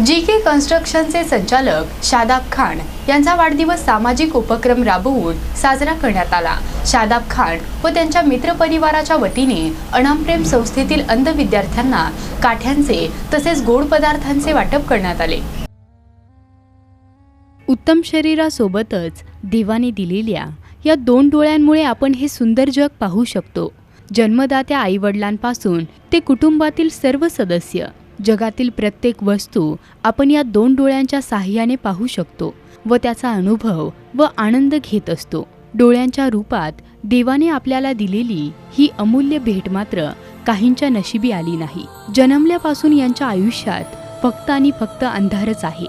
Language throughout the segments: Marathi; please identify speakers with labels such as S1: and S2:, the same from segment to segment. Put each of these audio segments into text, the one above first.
S1: जी के कन्स्ट्रक्शनचे संचालक शादाब खान यांचा वाढदिवस सामाजिक उपक्रम राबवून साजरा करण्यात आला. शादाब खान व त्यांच्या मित्रपरिवाराच्या वतीने अनामप्रेम संस्थेतील अंध विद्यार्थ्यांना काठ्यांचे तसेच गोड पदार्थांचे वाटप करण्यात आले. उत्तम शरीरासोबतच देवाने दिलेल्या या दोन डोळ्यांमुळे आपण हे सुंदर जग पाहू शकतो. जन्मदात्या आईवडिलांपासून ते कुटुंबातील सर्व सदस्य जगातील प्रत्येक वस्तू आपण या दोन डोळ्यांच्या साह्याने पाहू शकतो व त्याचा अनुभव व आनंद घेत असतो. डोळ्यांच्या रूपात देवाने आपल्याला दिलेली ही अमूल्य भेट मात्र काहींच्या नशिबी आली नाही. जन्मल्यापासून यांच्या आयुष्यात फक्त आणि फक्त अंधारच आहे.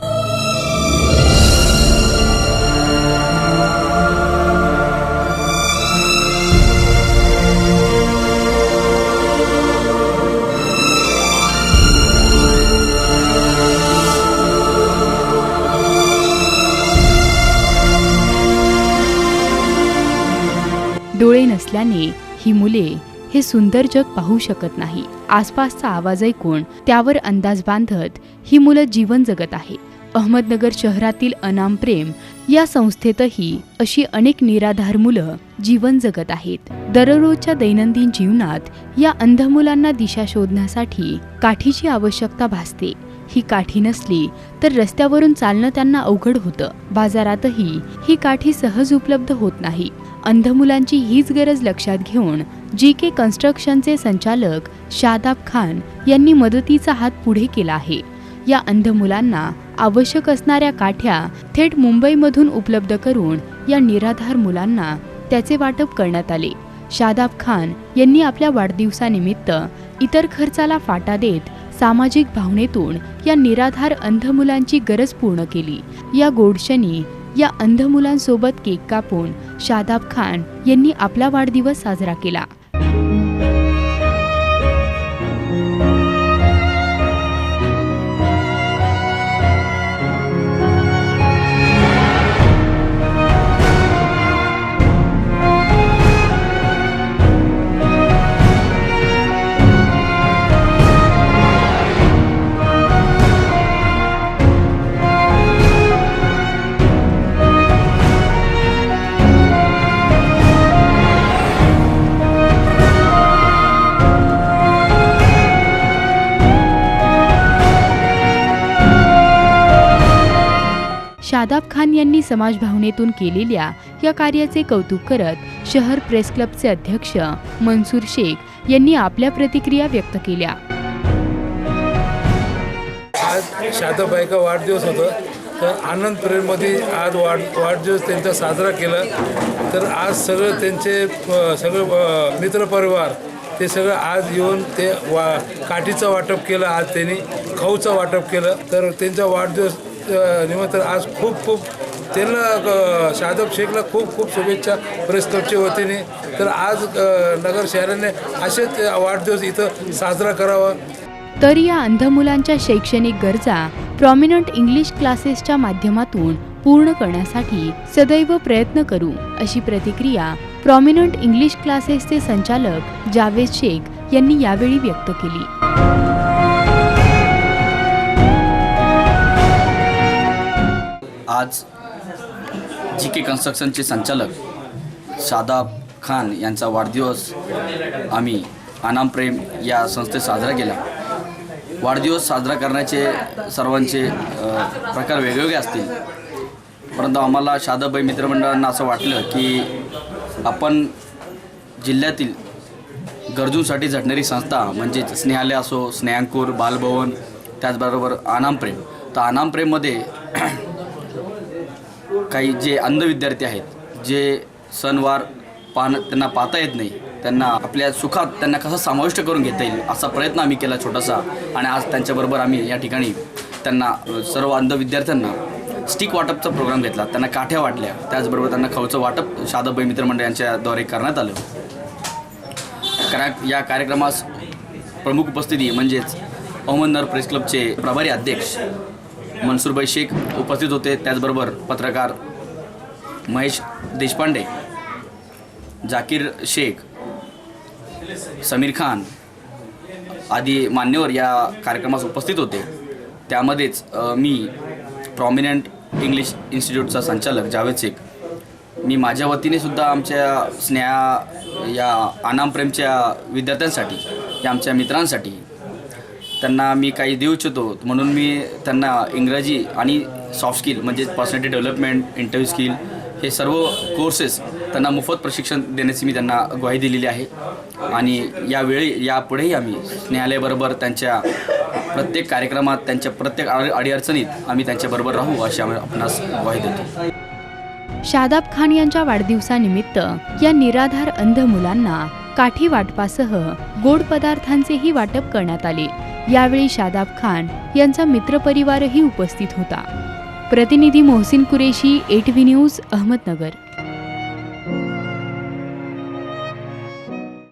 S1: डोळे नसल्याने ही मुले हे सुंदर जग पाहू शकत नाही. आसपासचा आवाज ऐकून त्यावर अंदाज बांधत ही मुलं जीवन जगत आहे. अहमदनगर शहरातील अनाम प्रेम या संस्थेतही अशी अनेक निराधार मुलं जीवन जगत आहेत. दररोजच्या दैनंदिन जीवनात या अंध मुलांना दिशा शोधण्यासाठी काठीची आवश्यकता भासते. ही काठी नसली तर रस्त्यावरून चालणं त्यांना अवघड होतं. बाजारातही ही काठी सहज उपलब्ध होत नाही. अंध मुलांची हीच गरज लक्षात घेऊन जी के कन्स्ट्रक्शनचे संचालक शादाब खान यांनी मदतीचा हात पुढे केला आहे. या अंध मुलांना आवश्यक असणाऱ्या काठ्या थेट मुंबईमधून उपलब्ध करून या निराधार मुलांना त्याचे वाटप करण्यात आले. शादाब खान यांनी आपल्या वाढदिवसानिमित्त इतर खर्चाला फाटा देत सामाजिक भावनेतून या निराधार अंध मुलांची गरज पूर्ण केली. या गोडशनी या अंध मुलांसोबत केक कापून शादाब खान यांनी आपला वाढदिवस साजरा केला. शादाब खान यांनी समाज भावनेतून केलेल्या या कार्याचे कौतुक करत शहर प्रेस क्लबचे अध्यक्ष मनसूर शेख यांनी आपल्या प्रतिक्रिया व्यक्त केल्या.
S2: आज शादाबाईचा वाढदिवस होता. तर आनंद प्रेममध्ये आज वाढ वाढदिवस त्यांचा साजरा केला. तर आज सगळं त्यांचे सगळं मित्रपरिवार ते सगळं आज येऊन ते वा काठीचं वाटप केलं आज त्यांनी खाऊचं वाटप केलं. तर त्यांचा वाढदिवस निमंत्रण. आज खूप खूप त्यांना अ, शेखला खूप खूप शुभेच्छा प्रेस क्लबच्या वतीने. तर आज नगर शहराने असेच वाढदिवस इथं साजरा करावा.
S1: तर या अंध मुलांच्या शैक्षणिक गरजा प्रॉमिनंट इंग्लिश क्लासेसच्या माध्यमातून पूर्ण करण्यासाठी सदैव प्रयत्न करू अशी प्रतिक्रिया प्रॉमिनंट इंग्लिश क्लासेसचे संचालक जावेद शेख यांनी यावेळी व्यक्त केली.
S3: आज जी के कन्स्ट्रक्शनचे संचालक शादाब खान यांचा वाढदिवस आम्ही अनामप्रेम या संस्थेत साजरा केला. वाढदिवस साजरा करण्याचे सर्वांचे प्रकार वेगवेगळे असतील. परंतु आम्हाला शादाबाई मित्रमंडळांना असं वाटलं की आपण जिल्ह्यातील गरजूंसाठी झटणारी संस्था म्हणजेच स्नेहालय असो स्नेहांकूर बालभवन त्याचबरोबर अनामप्रेम तर अनामप्रेममध्ये काही जे अंध विद्यार्थी आहेत जे सणवार पाहणं त्यांना पाहता येत नाही त्यांना आपल्या सुखात त्यांना कसं समाविष्ट करून घेता येईल असा प्रयत्न आम्ही केला छोटासा आणि आज त्यांच्याबरोबर आम्ही या ठिकाणी त्यांना सर्व अंध विद्यार्थ्यांना स्टिक वाटपचा प्रोग्राम घेतला. त्यांना काठ्या वाटल्या. त्याचबरोबर त्यांना खाऊचं वाटप शादाबाई मित्रमंडळ यांच्याद्वारे करण्यात आलं. करा या कार्यक्रमास प्रमुख उपस्थिती म्हणजेच अहमदनगर प्रेस क्लबचे प्रभारी अध्यक्ष मनसूरबाई शेख उपस्थित होते त्याचबरोबर पत्रकार महेश देशपांडे जाकीर शेख समीर खान आदी मान्यवर या कार्यक्रमास उपस्थित होते. त्यामध्येच मी प्रॉमिनंट इंग्लिश इन्स्टिट्यूटचा संचालक जावेद शेख मी माझ्या वतीने सुद्धा आमच्या स्नेहा या अनामप्रेमच्या विद्यार्थ्यांसाठी या आमच्या मित्रांसाठी त्यांना मी काही देऊ इच्छितो. म्हणून मी त्यांना इंग्रजी आणि सॉफ्ट स्किल म्हणजे पर्सनॅलिटी डेव्हलपमेंट इंटरव्ह्यू स्किल हे सर्व कोर्सेस त्यांना मोफत प्रशिक्षण देण्याची मी त्यांना ग्वाही दिलेली आहे. आणि यावेळी यापुढेही आम्ही स्नेहालयाबरोबर त्यांच्या प्रत्येक कार्यक्रमात त्यांच्या प्रत्येक अडीअडचणीत आम्ही त्यांच्याबरोबर राहू अशी आम्ही आपणास ग्वाही देतो.
S1: शादाब खान यांच्या वाढदिवसानिमित्त या निराधार अंध मुलांना काठी वाटपासह गोड पदार्थांचेही वाटप करण्यात आले. यावेळी शादाब खान यांचा मित्रपरिवारही उपस्थित होता. प्रतिनिधी Mohsin Qureshi eight V news Ahmednagar.